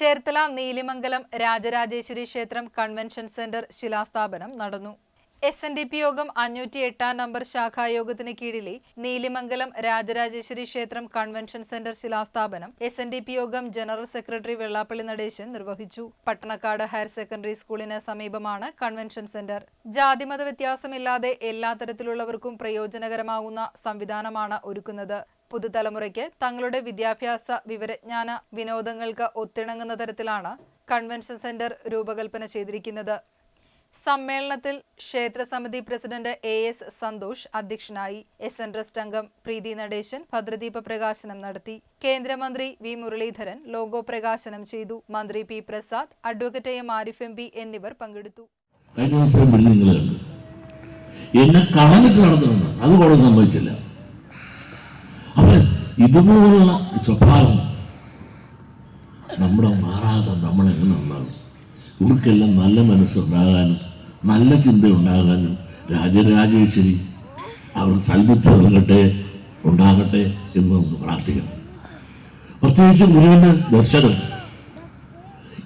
ചേർത്തല നീലിമംഗലം രാജരാജേശ്വരി ക്ഷേത്രം convention centre ശിലാസ്ഥാപനം നടന്നു. എസ് എൻ ഡി പി യോഗം അഞ്ഞൂറ്റി എട്ടാം നമ്പർ ശാഖായോഗത്തിന് കീഴിലെ നീലിമംഗലം രാജരാജേശ്വരി ക്ഷേത്രം കൺവെൻഷൻ സെന്റർ ശിലാസ്ഥാപനം എസ് എൻ ഡി പി യോഗം ജനറൽ സെക്രട്ടറി വെള്ളാപ്പള്ളി നടേശൻ നിർവഹിച്ചു. പട്ടണക്കാട് ഹയർ സെക്കൻഡറി സ്കൂളിന് സമീപമാണ് കൺവെൻഷൻ സെന്റർ. ജാതിമത വ്യത്യാസമില്ലാതെ എല്ലാ തരത്തിലുള്ളവർക്കും പ്രയോജനകരമാകുന്ന സംവിധാനമാണ് ഒരുക്കുന്നത്. പുതുതലമുറയ്ക്ക് തങ്ങളുടെ വിദ്യാഭ്യാസ വിവരജ്ഞാന വിനോദങ്ങൾക്ക് ഒത്തിണങ്ങുന്ന തരത്തിലാണ് കൺവെൻഷൻ സെന്റർ രൂപകൽപ്പന ചെയ്തിരിക്കുന്നത്. സമ്മേളനത്തിൽ ക്ഷേത്ര സമിതി പ്രസിഡന്റ് എ എസ് സന്തോഷ് അധ്യക്ഷനായി എസ് എൻ ട്രസ്റ്റ് അംഗം പ്രീതി നടേശൻ ഭദ്രദീപ പ്രകാശനം നടത്തി. കേന്ദ്രമന്ത്രി വി മുരളീധരൻ ലോഗോ പ്രകാശനം ചെയ്തു. മന്ത്രി P Prasad advocate M Arif M P എന്നിവർ പങ്കെടുത്തു. എന്നെ കളഞ്ഞിട്ട് നടന്നിട്ടുണ്ട്? അത് കോടതി സംഭവിച്ചില്ല. ഇതുപോലുള്ള സ്വഭാവം നമ്മുടെ മാറാതെ നമ്മളെങ്ങനെ നന്നാകും ഇവർക്കെല്ലാം നല്ല മനസ്സുണ്ടാകാനും നല്ല ചിന്ത ഉണ്ടാകാനും രാജരാജേശ്വരി അവർ സൽബുദ്ധി നൽകട്ടെ ഉണ്ടാകട്ടെ എന്ന് നമുക്ക് പ്രാർത്ഥിക്കണം. പ്രത്യേകിച്ച് ഗുരുവിന്റെ ദർശനം.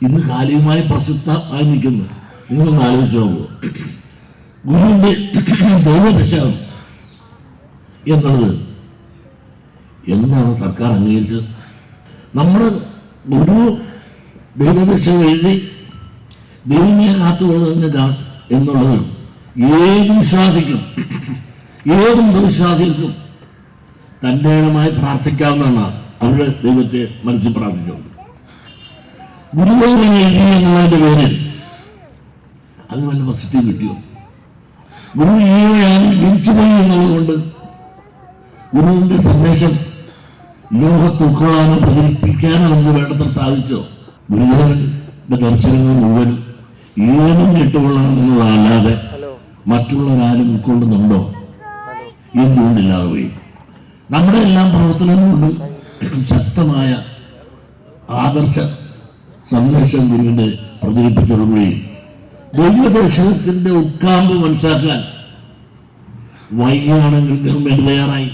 ഇന്ന് കാലികമായി പ്രസിദ്ധമായി നിൽക്കുന്നു. നിങ്ങളൊന്ന് ആലോചിച്ച് നോക്കൂ. ഗുരുവിന്റെ ദൈവദർശനം എന്നുള്ളത് എന്താണ് സർക്കാർ അംഗീകരിച്ചത് നമ്മൾ ഒരു ദൈവദർശം എഴുതി ദൈവമേ കാത്തുകൊള്ളുക എന്നുള്ളത് ഏത് വിശ്വാസിക്കും ഏത് മതവിശ്വാസികൾക്കും തന്റെ ഇടമായി പ്രാർത്ഥിക്കാവുന്നതാണ് അവരുടെ ദൈവത്തെ മനസ്സിൽ പ്രാർത്ഥിക്കുന്നത് ഗുരുദേവൻ എഴുതി എന്നുള്ളതിന്റെ പേരിൽ അത് വല്ല പ്രസിദ്ധി കിട്ടിയോ? ഗുരു ഈയോയാണ് ജനിച്ചു പോയി എന്നുള്ളതുകൊണ്ട് ഗുരുവിന്റെ സന്ദേശം ലോകത്ത് ഉൾക്കൊള്ളാനും പ്രചരിപ്പിക്കാനും നമുക്ക് വേണ്ടത്ര സാധിച്ചോ? ഗുരുദേവന്റെ ദർശനങ്ങൾ മുഴുവനും ഈവനും കെട്ടുകൊള്ളണമെന്നുള്ളതല്ലാതെ മറ്റുള്ളവരാരും ഉൾക്കൊള്ളുന്നുണ്ടോ? എന്തുകൊണ്ടില്ലാതെ പോയി നമ്മുടെ എല്ലാം പ്രവർത്തനം കൊണ്ടും ശക്തമായ ആദർശ സന്ദേശം ഗുരുവിന്റെ പ്രചരിപ്പിച്ചുകൊള്ളുകയും ദൈവദർശനത്തിന്റെ ഉത്കാമ്പ് മനസ്സിലാക്കാൻ വൈകിയാണെങ്കിൽ ഗവൺമെന്റ് തയ്യാറായി.